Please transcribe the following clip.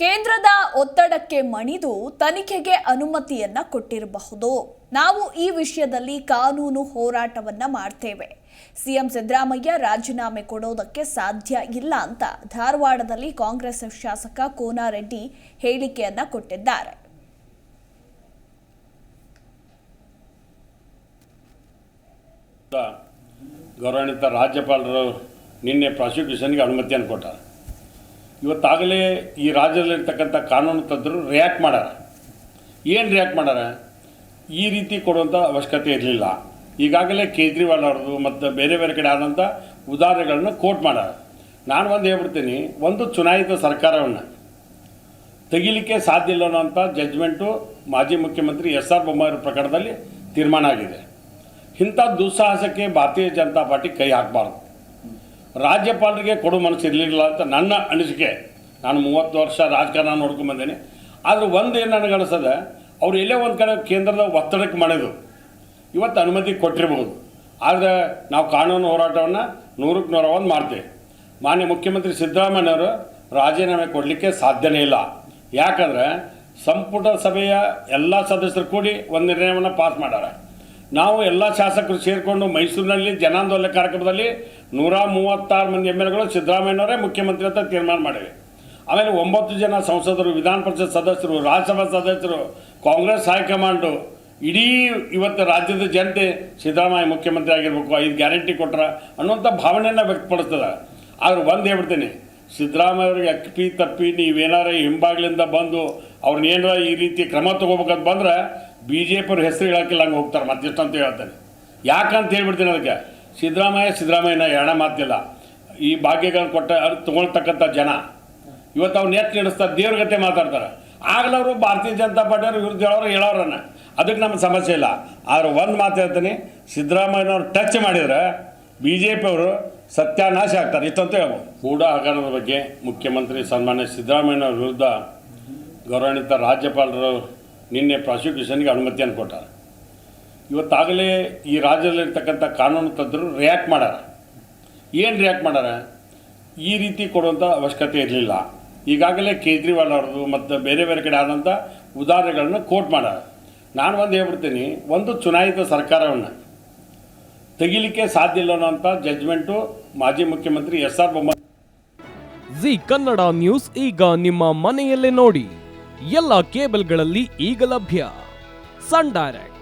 ಕೇಂದ್ರದ ಒತ್ತಡಕ್ಕೆ ಮಣಿದು ತನಿಖೆಗೆ ಅನುಮತಿಯನ್ನ ಕೊಟ್ಟಿರಬಹುದು. ನಾವು ಈ ವಿಷಯದಲ್ಲಿ ಕಾನೂನು ಹೋರಾಟವನ್ನ ಮಾಡ್ತೇವೆ. ಸಿಎಂ ಸಿದ್ದರಾಮಯ್ಯ ರಾಜೀನಾಮೆ ಕೊಡೋದಕ್ಕೆ ಸಾಧ್ಯ ಇಲ್ಲ ಅಂತ ಧಾರವಾಡದಲ್ಲಿ ಕಾಂಗ್ರೆಸ್ ಶಾಸಕ ಕೋನಾರೆಡ್ಡಿ ಹೇಳಿಕೆಯನ್ನ ಕೊಟ್ಟಿದ್ದಾರೆ. ಗೌರವಾನ್ವಿತ ರಾಜ್ಯಪಾಲರು ನಿನ್ನೆ ಪ್ರಾಸಿಕ್ಯೂಷನ್ಗೆ ಅನುಮತಿಯನ್ನು ಕೊಟ್ಟಾರ. ಇವತ್ತಾಗಲೇ ಈ ರಾಜ್ಯದಲ್ಲಿರ್ತಕ್ಕಂಥ ಕಾನೂನು ತಜ್ಞರು ರಿಯಾಕ್ಟ್ ಮಾಡ್ಯಾರ ಏನು ರಿಯಾಕ್ಟ್ ಮಾಡ್ಯಾರ ಈ ರೀತಿ ಕೊಡುವಂಥ ಅವಶ್ಯಕತೆ ಇರಲಿಲ್ಲ. ಈಗಾಗಲೇ ಕೇಜ್ರಿವಾಲ್ ಅವ್ರದ್ದು ಮತ್ತು ಬೇರೆ ಬೇರೆ ಕಡೆ ಆದಂಥ ಉದಾಹರಣೆಗಳನ್ನು ಕೋಟ್ ಮಾಡ್ಯಾರ ನಾನು ಒಂದು ಹೇಳ್ಬಿಡ್ತೀನಿ, ಒಂದು ಚುನಾಯಿತ ಸರ್ಕಾರವನ್ನು ತೆಗಿಲಿಕ್ಕೆ ಸಾಧ್ಯ ಇಲ್ಲ ಅನ್ನೋಂಥ ಜಜ್ಮೆಂಟು ಮಾಜಿ ಮುಖ್ಯಮಂತ್ರಿ ಎಸ್ ಆರ್ ಬೊಮ್ಮಾಯಿ ಪ್ರಕರಣದಲ್ಲಿ ತೀರ್ಮಾನ ಆಗಿದೆ. ಇಂಥ ದುಸ್ಸಾಹಸಕ್ಕೆ ಭಾರತೀಯ ಜನತಾ ಪಾರ್ಟಿ ಕೈ ಹಾಕಬಾರ್ದು. ರಾಜ್ಯಪಾಲರಿಗೆ ಕೊಡು ಮನಸ್ಸು ಇರಲಿಲ್ಲ ಅಂತ ನನ್ನ ಅನಿಸಿಕೆ. ನಾನು ಮೂವತ್ತು ವರ್ಷ ರಾಜಕಾರಣ ನೋಡ್ಕೊಂಡು ಬಂದೇನೆ. ಆದರೆ ಒಂದು ಏನು ನನಗೆ ಅನಿಸ್ತದೆ ಅವ್ರು ಎಲ್ಲೇ ಒಂದು ಕಡೆ ಕೇಂದ್ರದ ಒತ್ತಡಕ್ಕೆ ಮಾಡಿದ್ರು ಇವತ್ತು ಅನುಮತಿ ಕೊಟ್ಟಿರ್ಬೋದು. ಆದರೆ ನಾವು ಕಾನೂನು ಹೋರಾಟವನ್ನು ನೂರಕ್ಕೆ ನೂರ ಒಂದು ಮಾಡ್ತೇವೆ. ಮಾನ್ಯ ಮುಖ್ಯಮಂತ್ರಿ ಸಿದ್ದರಾಮಯ್ಯವರು ರಾಜೀನಾಮೆ ಕೊಡಲಿಕ್ಕೆ ಸಾಧ್ಯನೇ ಇಲ್ಲ. ಯಾಕಂದರೆ ಸಂಪುಟ ಸಭೆಯ ಎಲ್ಲ ಸದಸ್ಯರು ಕೂಡಿ ಒಂದು ನಿರ್ಣಯವನ್ನು ಪಾಸ್ ಮಾಡ್ಯಾರ ನಾವು ಎಲ್ಲ ಶಾಸಕರು ಸೇರಿಕೊಂಡು ಮೈಸೂರಿನಲ್ಲಿ ಜನಾಂದೋಲನ ಕಾರ್ಯಕ್ರಮದಲ್ಲಿ ನೂರ ಮೂವತ್ತಾರು ಮಂದಿ ಎಂ ಎಲ್ಗಳು ಸಿದ್ದರಾಮಯ್ಯನವರೇ ಮುಖ್ಯಮಂತ್ರಿ ಅಂತ ತೀರ್ಮಾನ ಮಾಡಿವೆ. ಆಮೇಲೆ ಒಂಬತ್ತು ಜನ ಸಂಸದರು, ವಿಧಾನ ಪರಿಷತ್ ಸದಸ್ಯರು, ರಾಜ್ಯಸಭಾ ಸದಸ್ಯರು, ಕಾಂಗ್ರೆಸ್ ಹೈಕಮಾಂಡು, ಇಡೀ ಇವತ್ತು ರಾಜ್ಯದ ಜನತೆ ಸಿದ್ದರಾಮಯ್ಯ ಮುಖ್ಯಮಂತ್ರಿ ಆಗಿರ್ಬೇಕು, ಐದು ಗ್ಯಾರಂಟಿ ಕೊಟ್ರ ಅನ್ನುವಂಥ ಭಾವನೆಯನ್ನು ವ್ಯಕ್ತಪಡಿಸ್ತದೆ. ಆದ್ರೆ ಒಂದು ಹೇಳ್ಬಿಡ್ತೀನಿ ಸಿದ್ದರಾಮಯ್ಯ ಅವರಿಗೆ ಅಕ್ಕಿ ತಪ್ಪಿ ನೀವೇನಾರ ಹಿಂಬಾಗ್ಲಿಂದ ಬಂದು ಅವ್ರನ್ನ ಏನಾರ ಈ ರೀತಿ ಕ್ರಮ ತೊಗೋಬೇಕಂತ ಬಂದ್ರೆ ಬಿ ಜೆ ಪಿ ಅವ್ರ ಹೆಸರು ಹೇಳೋಕ್ಕಿಲ್ಲ, ಹಂಗೆ ಹೋಗ್ತಾರೆ ಮತ್ತೆಷ್ಟು ಅಂತ ಹೇಳ್ತಾನೆ. ಯಾಕಂತ ಹೇಳ್ಬಿಡ್ತೀನಿ ಅದಕ್ಕೆ ಸಿದ್ದರಾಮಯ್ಯ, ಸಿದ್ದರಾಮಯ್ಯನ ಎರಡ ಮಾತಿಲ್ಲ. ಈ ಭಾಗ್ಯಗಳನ್ನು ಕೊಟ್ಟ ತೊಗೊಳ್ತಕ್ಕಂಥ ಜನ. ಇವತ್ತು ಅವ್ರು ನೇತ್ರ ನಡೆಸ್ತಾರೆ ದೇವ್ರಗತೆ ಮಾತಾಡ್ತಾರೆ. ಆಗಲವರು ಭಾರತೀಯ ಜನತಾ ಪಾರ್ಟಿಯವರು ವಿರುದ್ಧ ಹೇಳೋರು, ಹೇಳೋರನ್ನ. ಅದಕ್ಕೆ ನಮ್ಗೆ ಸಮಸ್ಯೆ ಇಲ್ಲ. ಆದರೆ ಒಂದು ಮಾತು ಹೇಳ್ತೀನಿ, ಸಿದ್ದರಾಮಯ್ಯನವ್ರು ಟಚ್ ಮಾಡಿದ್ರೆ ಬಿ ಜೆ ಪಿಯವರು ಸತ್ಯಾನಾಶ ಆಗ್ತಾರೆ. ಇಷ್ಟಂತ ಹೇಳ್ಬೋದು. ಕೂಡ ಹಗರಣದ ಬಗ್ಗೆ ಮುಖ್ಯಮಂತ್ರಿ ಸನ್ಮಾನ್ಯ ಸಿದ್ದರಾಮಯ್ಯನವ್ರ ವಿರುದ್ಧ ಗೌರವಾನ್ವಿತ ರಾಜ್ಯಪಾಲರು ನಿನ್ನೆ ಪ್ರಾಸಿಕ್ಯೂಷನ್ಗೆ ಅನುಮತಿಯನ್ನು ಕೊಟ್ಟಾರ. ಇವತ್ತಾಗಲೇ ಈ ರಾಜ್ಯದಲ್ಲಿರ್ತಕ್ಕಂಥ ಕಾನೂನು ತಜ್ಞರು ರಿಯಾಕ್ಟ್ ಮಾಡ್ಯಾರ ಏನು ರಿಯಾಕ್ಟ್ ಮಾಡ್ಯಾರ ಈ ರೀತಿ ಕೊಡುವಂಥ ಅವಶ್ಯಕತೆ ಇರಲಿಲ್ಲ. ಈಗಾಗಲೇ ಕೇಜ್ರಿವಾಲ್ ಅವ್ರದ್ದು ಮತ್ತು ಬೇರೆ ಬೇರೆ ಕಡೆ ಆದಂಥ ಉದಾಹರಣೆಗಳನ್ನು ಕೋಟ್ ಮಾಡ್ಯಾರ ನಾನು ಒಂದು ಹೇಳ್ಬಿಡ್ತೀನಿ, ಒಂದು ಚುನಾಯಿತ ಸರ್ಕಾರವನ್ನು ತೆಗಿಲಿಕ್ಕೆ ಸಾಧ್ಯ ಇಲ್ಲ ಅನ್ನೋಂಥ ಜಜ್ಮೆಂಟು ಮಾಜಿ ಮುಖ್ಯಮಂತ್ರಿ S R Bommai G Kannada news ಈಗ ನಿಮ್ಮ ಮನೆಯಲ್ಲೇ ನೋಡಿ. ಎಲ್ಲ ಕೇಬಲ್ಗಳಲ್ಲಿ ಈಗ ಲಭ್ಯ. Sun Direct.